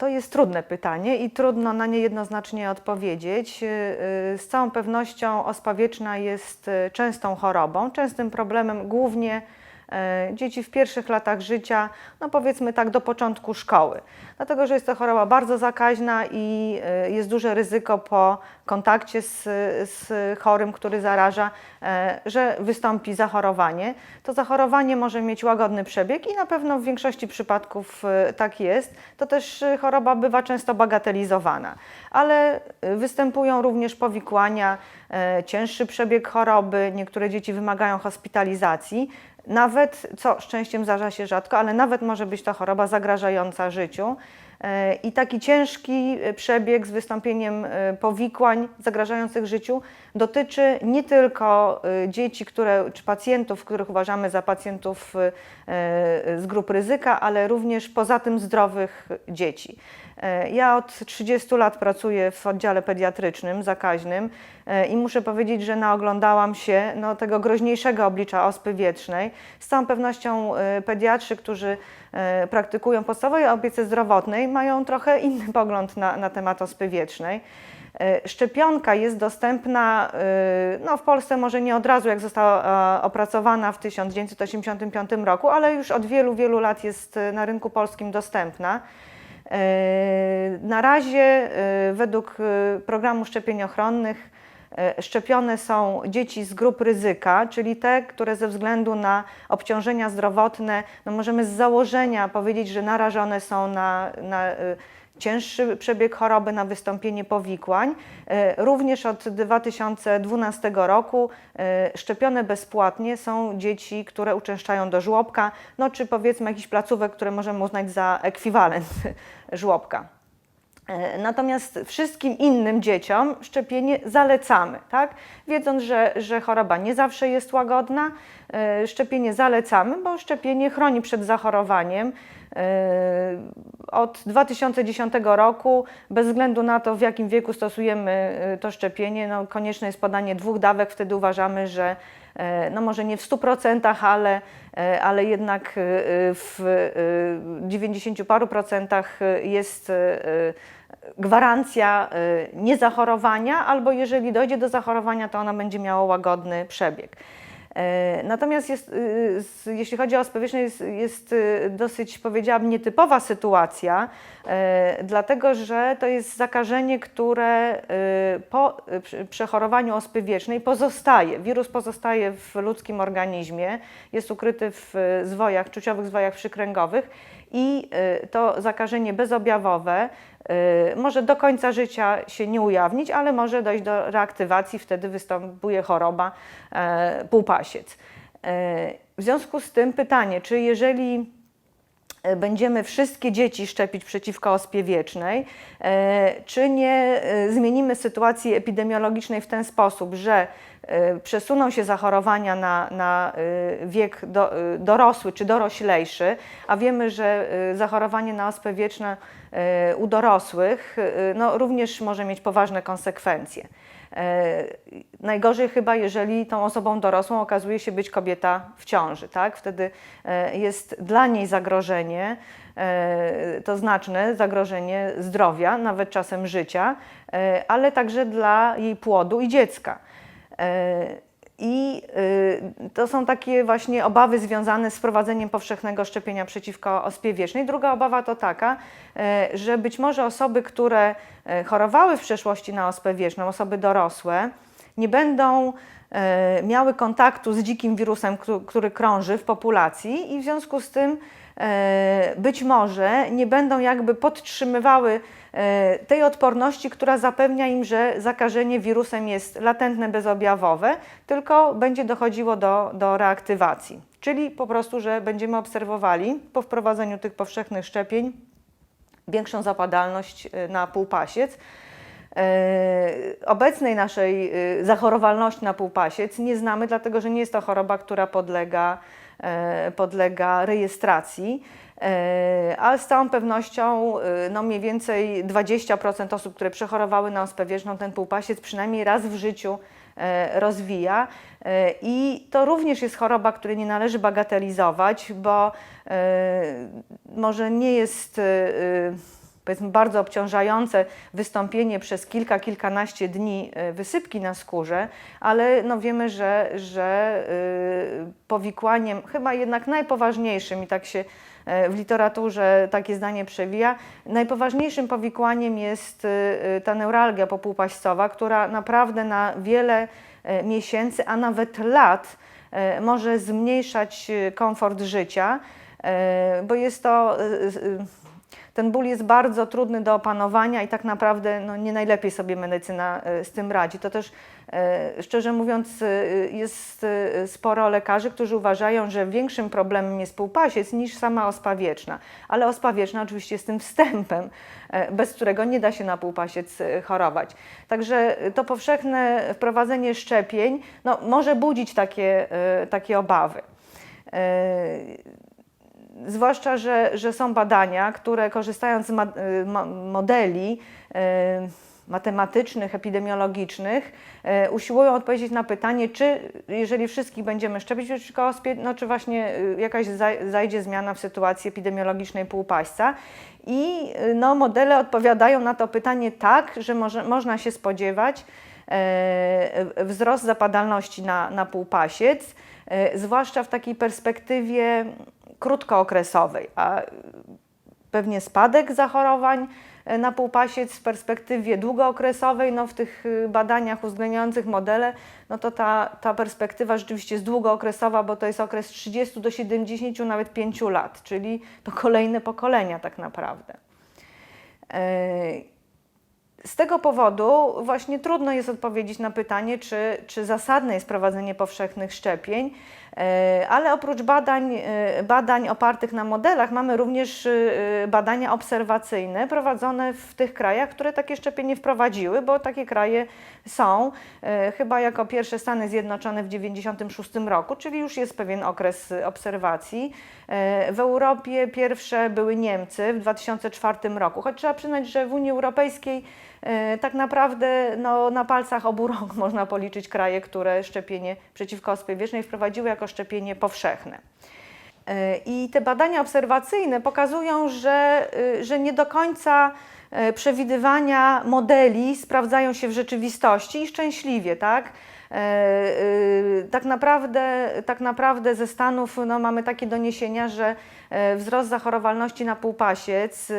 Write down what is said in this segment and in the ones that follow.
To jest trudne pytanie i trudno na nie jednoznacznie odpowiedzieć. Y, y, Z całą pewnością ospa wieczna jest y, częstą chorobą, częstym problemem głównie dzieci w pierwszych latach życia, no powiedzmy tak do początku szkoły. Dlatego, że jest to choroba bardzo zakaźna i e, jest duże ryzyko po kontakcie z, z chorym, który zaraża, e, że wystąpi zachorowanie. To zachorowanie może mieć łagodny przebieg i na pewno w większości przypadków e, tak jest. To też e, choroba bywa często bagatelizowana, ale e, występują również powikłania, e, cięższy przebieg choroby, niektóre dzieci wymagają hospitalizacji. Nawet, co szczęściem zdarza się rzadko, ale nawet może być to choroba zagrażająca życiu. E, I taki ciężki e, przebieg z wystąpieniem e, powikłań zagrażających życiu dotyczy nie tylko dzieci, które, czy pacjentów, których uważamy za pacjentów z grup ryzyka, ale również poza tym zdrowych dzieci. Ja od 30 lat pracuję w oddziale pediatrycznym, zakaźnym i muszę powiedzieć, że naoglądałam się no, tego groźniejszego oblicza ospy wietrznej. Z całą pewnością pediatrzy, którzy praktykują podstawowej opiece zdrowotnej, mają trochę inny pogląd na, na temat ospy wietrznej. E, Szczepionka jest dostępna e, no, w Polsce może nie od razu, jak została e, opracowana w 1985 roku, ale już od wielu, wielu lat jest na rynku polskim dostępna. Na razie według programu szczepień ochronnych szczepione są dzieci z grup ryzyka, czyli te, które ze względu na obciążenia zdrowotne, no możemy z założenia powiedzieć, że narażone są na, na e, cięższy przebieg choroby, na wystąpienie powikłań. E, Również od 2012 roku e, szczepione bezpłatnie są dzieci, które uczęszczają do żłobka, no czy powiedzmy jakichś placówek, które możemy uznać za ekwiwalent żłobka. E, Natomiast wszystkim innym dzieciom szczepienie zalecamy, tak? Wiedząc, że, że choroba nie zawsze jest łagodna, e, szczepienie zalecamy, bo szczepienie chroni przed zachorowaniem. E, Od 2010 roku, bez względu na to, w jakim wieku stosujemy to szczepienie, no, konieczne jest podanie dwóch dawek. Wtedy uważamy, że no może nie w 100%, ale, ale jednak w e, 90 paru procentach jest gwarancja e, niezachorowania, albo jeżeli dojdzie do zachorowania, to ona będzie miała łagodny przebieg. E, Natomiast jest, y, jeśli chodzi o ospę wieczną, jest, jest y, dosyć, powiedziałabym, nietypowa sytuacja, dlatego że to jest zakażenie, które y, po y, prze- przechorowaniu ospy wiecznej pozostaje. Wirus pozostaje w ludzkim organizmie, jest ukryty w y, zwojach, czuciowych zwojach przykręgowych i y, to zakażenie bezobjawowe y, może do końca życia się nie ujawnić, ale może dojść do reaktywacji, wtedy występuje choroba e, półpasiec. E, W związku z tym pytanie, czy jeżeli e, będziemy wszystkie dzieci szczepić przeciwko ospie wiecznej, czy nie zmienimy sytuacji epidemiologicznej w ten sposób, że przesuną się zachorowania na, na e, wiek do, e, dorosły czy doroślejszy, a wiemy, że zachorowanie na ospę wieczną u dorosłych no, również może mieć poważne konsekwencje. Najgorzej chyba, jeżeli tą osobą dorosłą okazuje się być kobieta w ciąży, tak? Wtedy jest dla niej zagrożenie, to znaczne zagrożenie zdrowia, nawet czasem życia, ale także dla jej płodu i dziecka. E, I y, to są takie właśnie obawy związane z wprowadzeniem powszechnego szczepienia przeciwko ospie wiecznej. Druga obawa to taka, e, że być może osoby, które e, chorowały w przeszłości na ospę wieczną, osoby dorosłe, nie będą e, miały kontaktu z dzikim wirusem, któ- który krąży w populacji i w związku z tym e, być może nie będą jakby podtrzymywały e, tej odporności, która zapewnia im, że zakażenie wirusem jest latentne, bezobjawowe, tylko będzie dochodziło do, do reaktywacji. Czyli po prostu, że będziemy obserwowali po wprowadzeniu tych powszechnych szczepień większą zapadalność na półpasiec. E, Obecnej naszej e, zachorowalności na półpasiec nie znamy, dlatego że nie jest to choroba, która podlega, e, podlega rejestracji. Ale z całą pewnością no mniej więcej 20% osób, które przechorowały na ospę wieczną, ten półpasiec przynajmniej raz w życiu rozwija. I to również jest choroba, której nie należy bagatelizować, bo może nie jest powiedzmy bardzo obciążające wystąpienie przez kilka, kilkanaście dni e, wysypki na skórze, ale no wiemy, że, że y, powikłaniem chyba jednak najpoważniejszym i tak się e, w literaturze takie zdanie przewija, najpoważniejszym powikłaniem jest ta neuralgia popółpaścowa, która naprawdę na wiele e, miesięcy, a nawet lat e, może zmniejszać e, komfort życia, e, bo jest to, e, e, ten ból jest bardzo trudny do opanowania i tak naprawdę no, nie najlepiej sobie medycyna e, z tym radzi. To też e, szczerze mówiąc e, jest sporo lekarzy, którzy uważają, że większym problemem jest półpasiec niż sama ospa wieczna, ale ospa wieczna oczywiście jest tym wstępem, bez którego nie da się na półpasiec chorować. Także to powszechne wprowadzenie szczepień no, może budzić takie, takie obawy. Zwłaszcza, że, że są badania, które korzystając z ma, y, mo- modeli y, matematycznych, epidemiologicznych, y, usiłują odpowiedzieć na pytanie, czy jeżeli wszystkich będziemy szczepić przeciwko ospie, no czy właśnie jakaś zaj- zajdzie zmiana w sytuacji epidemiologicznej półpaśca. I no, modele odpowiadają na to pytanie tak, że może, można się spodziewać wzrost zapadalności na, na półpasiec, zwłaszcza w takiej perspektywie krótkookresowej, a pewnie spadek zachorowań e, na półpasiec w perspektywie długookresowej, no w tych y, badaniach uwzględniających modele, no to ta, ta perspektywa rzeczywiście jest długookresowa, bo to jest okres 30 do 70, nawet 5 lat, czyli to kolejne pokolenia tak naprawdę. E, z tego powodu właśnie trudno jest odpowiedzieć na pytanie, czy, czy zasadne jest prowadzenie powszechnych szczepień, ale oprócz badań, e, badań opartych na modelach mamy również e, badania obserwacyjne prowadzone w tych krajach, które takie szczepienie wprowadziły, bo takie kraje są, e, chyba jako pierwsze Stany Zjednoczone w 1996 roku, czyli już jest pewien okres obserwacji. E, W Europie pierwsze były Niemcy w 2004 roku, choć trzeba przyznać, że w Unii Europejskiej e, tak naprawdę no, na palcach obu rąk można policzyć kraje, które szczepienie przeciwko ospie wiecznej wprowadziły jako szczepienie powszechne. E, I te badania obserwacyjne pokazują, że, y, że nie do końca e, przewidywania modeli sprawdzają się w rzeczywistości i szczęśliwie, tak? E, y, Tak naprawdę, tak naprawdę ze Stanów no, mamy takie doniesienia, że e, wzrost zachorowalności na półpasiec,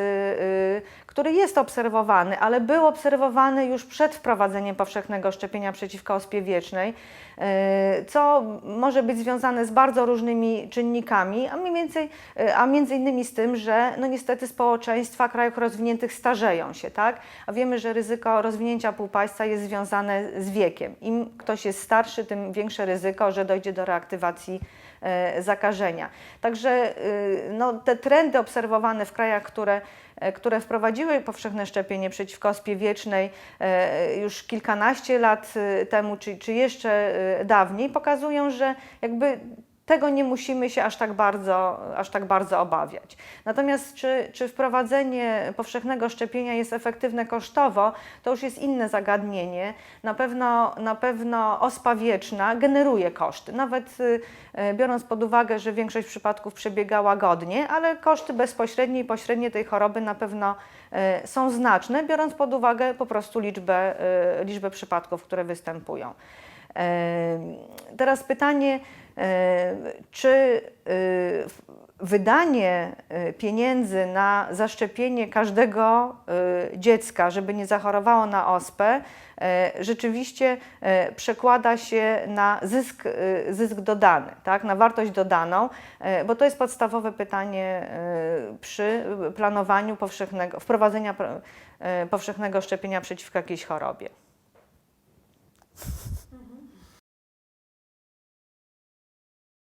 który jest obserwowany, ale był obserwowany już przed wprowadzeniem powszechnego szczepienia przeciwko ospie wiecznej, e, co może być związane z bardzo różnymi czynnikami, a mniej więcej, e, a między innymi z tym, że no niestety społeczeństwa krajów rozwiniętych starzeją się, tak? A wiemy, że ryzyko rozwinięcia półpaśca jest związane z wiekiem. Im ktoś jest starszy, tym większe ryzyko, że dojdzie do reaktywacji e, zakażenia. Także y, no, te trendy obserwowane w krajach, które, e, które wprowadziły powszechne szczepienie przeciwko ospie wiecznej e, już kilkanaście lat temu, czy, czy jeszcze dawniej, pokazują, że jakby tego nie musimy się aż tak bardzo, aż tak bardzo obawiać. Natomiast czy, czy wprowadzenie powszechnego szczepienia jest efektywne kosztowo, to już jest inne zagadnienie. Na pewno, na pewno ospa wieczna generuje koszty, nawet y, y, biorąc pod uwagę, że większość przypadków przebiega łagodnie, ale koszty bezpośrednie i pośrednie tej choroby na pewno y, są znaczne, biorąc pod uwagę po prostu liczbę, liczbę przypadków, które występują. Teraz pytanie, czy y, wydanie y, pieniędzy na zaszczepienie każdego y, dziecka, żeby nie zachorowało na ospę, e, rzeczywiście e, przekłada się na zysk, zysk dodany, tak? na wartość dodaną, e, bo to jest podstawowe pytanie przy planowaniu powszechnego, wprowadzenia pro- powszechnego szczepienia przeciwko jakiejś chorobie.